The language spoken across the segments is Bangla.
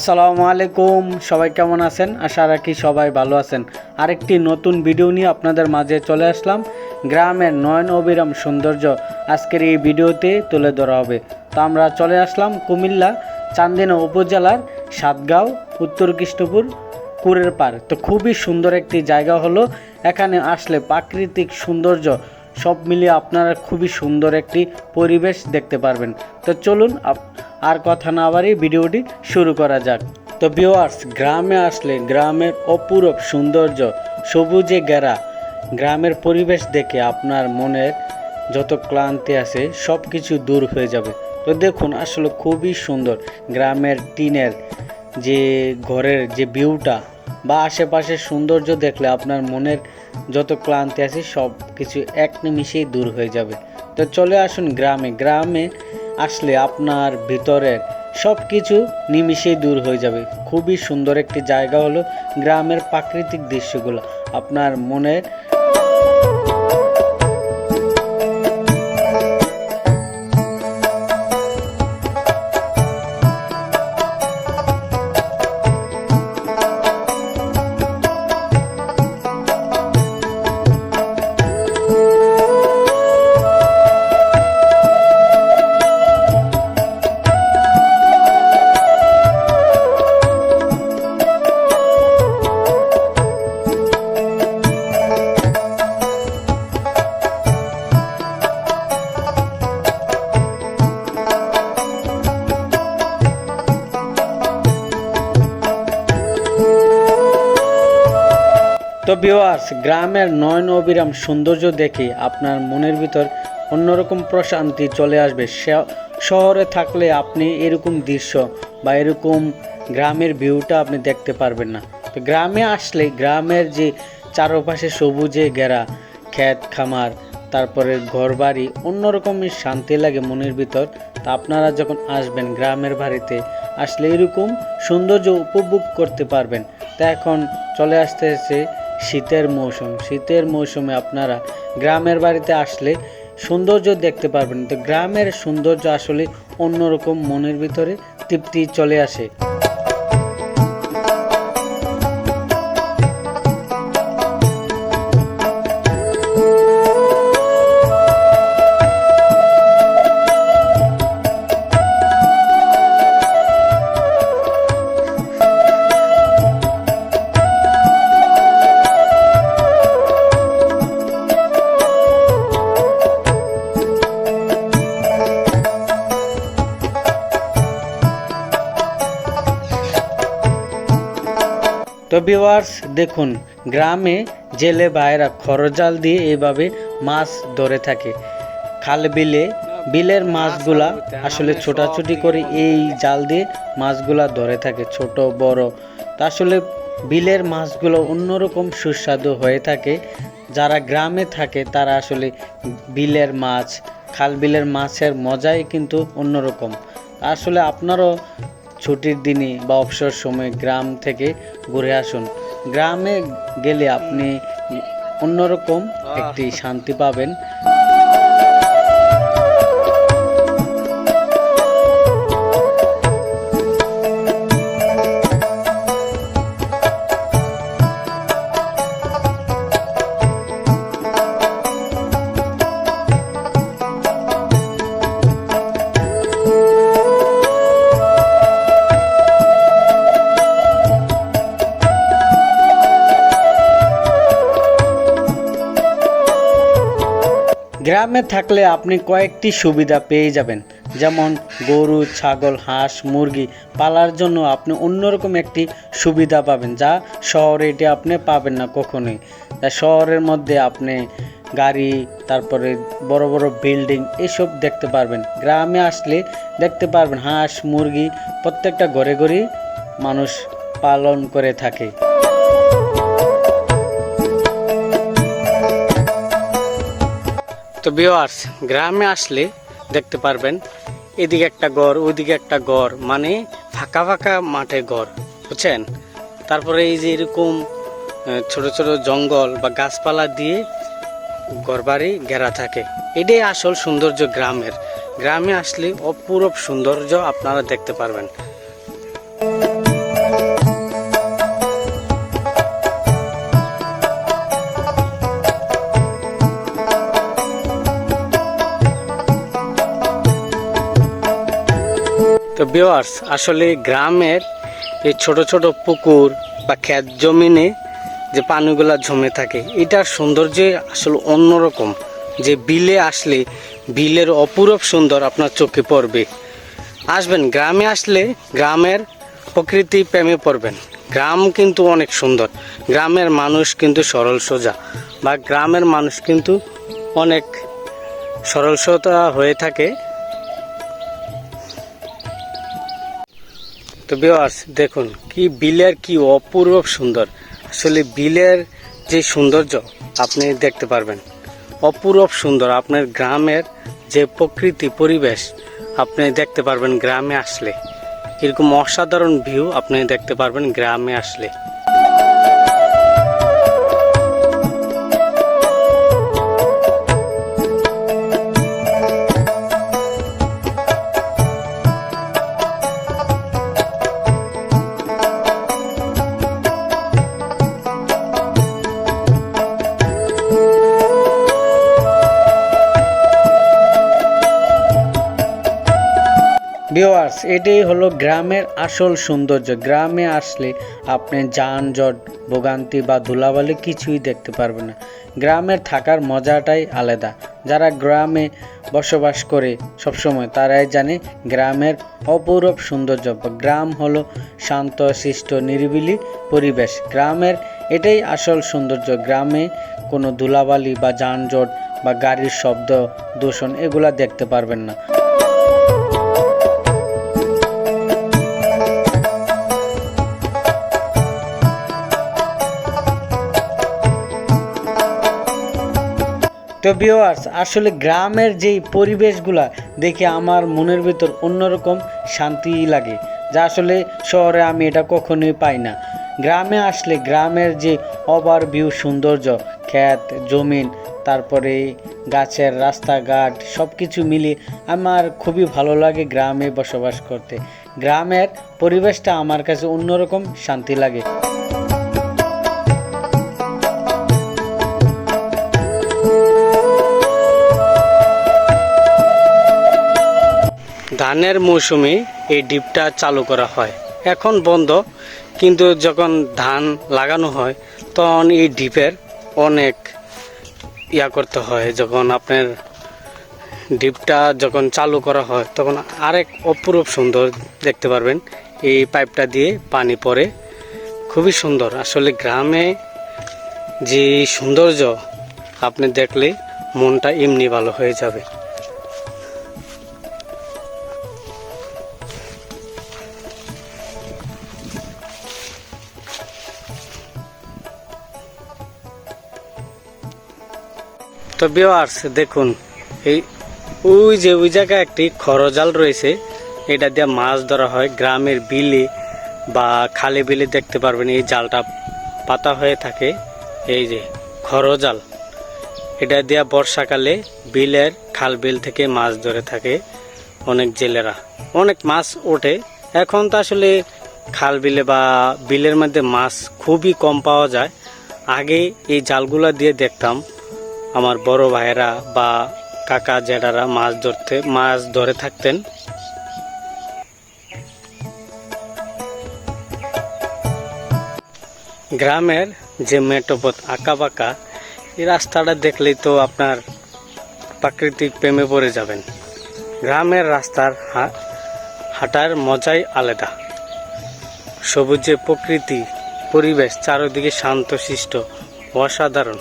আসসালামু আলাইকুম। সবাই কেমন আছেন? আশা রাখি সবাই ভালো আছেন। আরেকটি নতুন ভিডিও নিয়ে আপনাদের মাঝে চলে আসলাম। গ্রামের নয়ন অবিরাম সৌন্দর্য আজকের এই ভিডিওতে তুলে ধরা হবে। তো আমরা চলে আসলাম কুমিল্লা চান্দিনা উপজেলার সাতগাঁও, উত্তর কৃষ্ণপুর, কুরের পার তো খুবই সুন্দর একটি জায়গা হলো, এখানে আসলে প্রাকৃতিক সৌন্দর্য সব মিলিয়ে আপনারা খুবই সুন্দর একটি পরিবেশ দেখতে পারবেন। তো চলুন আর কথা না বাড়িয়ে ভিডিওটি শুরু করা যাক। তো ভিওয়ার্স গ্রামে আসলে গ্রামের অপূরব সৌন্দর্য, সবুজে ঘেরা গ্রামের পরিবেশ দেখে আপনার মনের যত ক্লান্তি আছে সব কিছু দূর হয়ে যাবে। তো দেখুন, আসলে খুবই সুন্দর গ্রামের টিনের যে ঘরের যে ভিউটা বা আশেপাশের সৌন্দর্য দেখলে আপনার মনের যত ক্লান্তি আছে, সব কিছু এক নিমিশেই দূর হয়ে যাবে। তো চলে আসুন গ্রামে। গ্রামে আসলে আপনার ভিতরের সব কিছু নিমিশেই দূর হয়ে যাবে। খুবই সুন্দর একটি জায়গা হলো গ্রামের প্রাকৃতিক দৃশ্যগুলো। আপনার মনে তো ভিওয়ার্স গ্রামের নয়ন অবিরাম সৌন্দর্য দেখে আপনার মনের ভিতর অন্যরকম প্রশান্তি চলে আসবে। শহরে থাকলে আপনি এরকম দৃশ্য বা এরকম গ্রামের ভিউটা আপনি দেখতে পারবেন না। তো গ্রামে আসলে গ্রামের যে চারপাশে সবুজে ঘেরা ক্ষেত খামার, তারপরে ঘরবাড়ি, অন্যরকমই শান্তি লাগে মনের ভিতর। তা আপনারা যখন আসবেন গ্রামের বাড়িতে, আসলে এরকম সৌন্দর্য উপভোগ করতে পারবেন। তা এখন চলে আসতে আসতেছে শীতের মৌসুম। শীতের মৌসুমে আপনারা গ্রামের বাড়িতে আসলে সৌন্দর্য দেখতে পারবেন। তো গ্রামের সৌন্দর্য আসলে অন্যরকম মনের ভিতরে তৃপ্তি চলে আসে। তো ভিউয়ার্স দেখুন, গ্রামে জেলে ভাইরা খরজাল দিয়ে এইভাবে মাছ ধরে থাকে। খাল বিলে, বিলের মাছগুলা আসলে ছোটাছুটি করে এই জাল দিয়ে মাছগুলা ধরে থাকে, ছোট, বড়। তা আসলে বিলের মাছগুলো অন্যরকম সুস্বাদু হয়ে থাকে। যারা গ্রামে থাকে, তারা আসলে বিলের মাছ, খাল বিলের মাছের মজাই কিন্তু অন্যরকম। আসলে আপনারও ছুটির দিনে বা অবসর সময়ে গ্রাম থেকে ঘুরে আসুন। গ্রামে গেলে আপনি অন্যরকম একটি শান্তি পাবেন। গ্রামে থাকলে আপনি কয়েকটি সুবিধা পেয়ে যাবেন। যেমন গরু, ছাগল, হাঁস, মুরগি পালার জন্য আপনি অন্যরকম একটি সুবিধা পাবেন যা শহরে এটি আপনি পাবেন না কখনোই। তা শহরের মধ্যে আপনি গাড়ি, তারপরে বড় বড় বিল্ডিং এসব দেখতে পারবেন। গ্রামে আসলে দেখতে পারবেন হাঁস, মুরগি প্রত্যেকটা ঘরে ঘরেই মানুষ পালন করে থাকে। তো বিওয়ার্স গ্রামে আসলে দেখতে পারবেন, এদিকে একটা ঘর, ওইদিকে একটা ঘর মানে ফাঁকা ফাঁকা মাঠে ঘর, বুঝছেন? তারপরে এই যে এরকম ছোট ছোট জঙ্গল বা গাছপালা দিয়ে ঘরবাড়ি ঘেরা থাকে, এটাই আসল সৌন্দর্য গ্রামের। গ্রামে আসলে অপূরব সৌন্দর্য আপনারা দেখতে পারবেন। তো বিওয়ার্স আসলে গ্রামের এই ছোট ছোট পুকুর বা ক্ষেত জমিনে যে পানিগুলো জমে থাকে, এটার সৌন্দর্য আসলে অন্যরকম। যে বিলে আসলে বিলের অপূরব সুন্দর আপনার চোখে পড়বে। আসবেন, গ্রামে আসলে গ্রামের প্রকৃতি প্রেমে পড়বেন। গ্রাম কিন্তু অনেক সুন্দর। গ্রামের মানুষ কিন্তু সরল সোজা বা গ্রামের মানুষ কিন্তু অনেক সরল সোজা হয়ে থাকে। তো বিওয়ার্স দেখুন, কি বিলের কি অপূর্ব সুন্দর। আসলে বিলের যে সৌন্দর্য, আপনি দেখতে পারবেন। অপূরব সুন্দর, আপনার গ্রামের যে প্রকৃতি, পরিবেশ, আপনি দেখতে পারবেন গ্রামে আসলে। এরকম অসাধারণ ভিউ আপনি দেখতে পারবেন গ্রামে আসলে। ভিওয়ার্স এটাই হলো গ্রামের আসল সৌন্দর্য। গ্রামে আসলে আপনি যানজট, ভোগান্তি বা ধুলাবালি কিছুই দেখতে পারবেন না। গ্রামের থাকার মজাটাই আলাদা। যারা গ্রামে বসবাস করে সবসময়, তারাই জানে গ্রামের অপূরব সৌন্দর্য। গ্রাম হলো শান্ত শিষ্ট নিরিবিলি পরিবেশ। গ্রামের এটাই আসল সৌন্দর্য। গ্রামে কোনো ধুলাবালি বা যানজট বা গাড়ির শব্দ, দূষণ এগুলা দেখতে পারবেন না। তো ভিউয়ার্স আসলে গ্রামের যেই পরিবেশগুলা দেখে আমার মনের ভিতর অন্যরকম শান্তি লাগে, যা আসলে শহরে আমি এটা কখনোই পাই না। গ্রামে আসলে গ্রামের যে ওভার ভিউ সৌন্দর্য, ক্ষেত, জমিন, তারপরে গাছের রাস্তাঘাট সব কিছু মিলিয়ে আমার খুবই ভালো লাগে গ্রামে বসবাস করতে। গ্রামের পরিবেশটা আমার কাছে অন্যরকম শান্তি লাগে। ধানের মৌসুমে এই ডিপটা চালু করা হয়। এখন বন্ধ, কিন্তু যখন ধান লাগানো হয়, তখন এই ডিপের অনেক ইয়া করতে হয়। যখন আপনার ডিপটা যখন চালু করা হয়, তখন আরেক অপরূপ সুন্দর দেখতে পারবেন। এই পাইপটা দিয়ে পানি পড়ে। খুবই সুন্দর। আসলে গ্রামে যে সৌন্দর্য, আপনি দেখলে মনটা এমনি ভালো হয়ে যাবে। তো বিওয়ার্স দেখুন। এই, ওই যে, ওই জায়গায় একটি খরজাল রয়েছে। এটা দিয়ে মাছ ধরা হয়, গ্রামের বিলে বা খালে বিলে দেখতে পারবেন, এই জালটা পাতা হয়ে থাকে। এই যে, খরজাল। এটা দিয়া বর্ষাকালে বিলের খাল বিল থেকে মাছ ধরে থাকে অনেক জেলেরা। অনেক মাছ ওঠে। এখন তো আসলে খাল বিলে বা বিলের মধ্যে মাছ খুবই কম পাওয়া যায়। আগে এই জালগুলা দিয়ে দেখতাম। আমার বড় ভাইয়েরা বা কাকা জেঠারা মাছ ধরতে, মাছ ধরে থাকতেন। গ্রামের যে মেটোপথ বাঁকা এই রাস্তাটা দেখলেই তো আপনার প্রাকৃতিক প্রেমে পড়ে যাবেন। গ্রামের রাস্তার হাঁটার মজাই আলাদা। সবুজে প্রকৃতি, পরিবেশ, চারিদিকে শান্তশিষ্ট, অসাধারণ।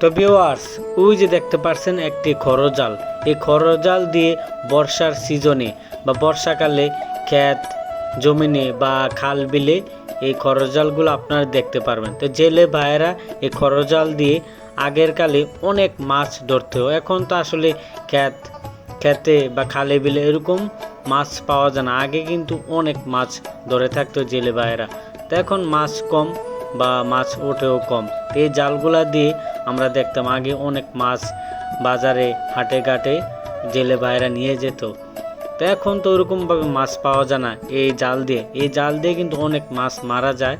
তো ভিউয়ার্স ওই যে দেখতে পাচ্ছেন একটি খরজাল। এই খরজাল দিয়ে বর্ষার সিজনে বা বর্ষাকালে ক্ষেত, জমিনে বা খাল বিলে এই খরজালগুলো আপনারা দেখতে পারবেন। তো জেলে ভাইয়েরা এই খরজাল দিয়ে আগের কালে অনেক মাছ ধরতে। এখন তো আসলে ক্ষেত খেতে বা খালে বিলে এরকম মাছ পাওয়া যায় না। আগে কিন্তু অনেক মাছ ধরে থাকতো জেলে ভাইয়েরা। তো এখন মাছ কম বা মাছ ওঠেও কম। এই জালগুলা দিয়ে আমরা দেখতাম আগে অনেক মাছ বাজারে হাটে ঘাটে জেলে ভাইরা নিয়ে যেত। তো এখন তো ওরকমভাবে মাছ পাওয়া যায় না। এই জাল দিয়ে। এই জাল দিয়ে কিন্তু অনেক মাছ মারা যায়।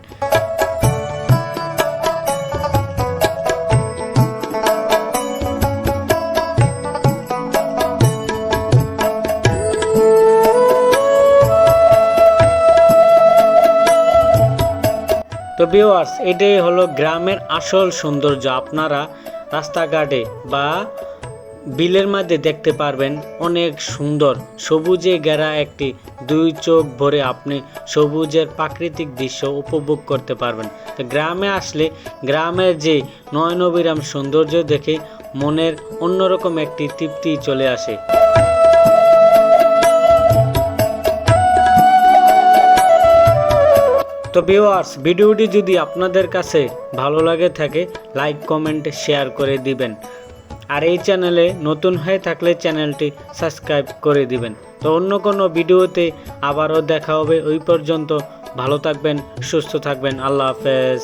তো ভিউয়ার্স এটাই হলো গ্রামের আসল সৌন্দর্য। আপনারা রাস্তাঘাটে বা বিলের মধ্যে দেখতে পারবেন অনেক সুন্দর সবুজে ঘেরা একটি দুই চোখ ভরে আপনি সবুজের প্রাকৃতিক দৃশ্য উপভোগ করতে পারবেন। তো গ্রামে আসলে গ্রামের যে নয়নবিরাম সৌন্দর্য দেখে মনের অন্যরকম একটি তৃপ্তি চলে আসে। তো ভিউয়ার্স ভিডিওটি যদি আপনাদের কাছে ভালো লাগে থাকে লাইক কমেন্ট শেয়ার করে দিবেন। আর এই চ্যানেলে নতুন হয়ে থাকলে চ্যানেলটি সাবস্ক্রাইব করে দিবেন। তো অন্য কোনো ভিডিওতে আবারও দেখা হবে ওই পর্যন্ত। ভালো থাকবেন, সুস্থ থাকবেন। আল্লাহ হাফেজ।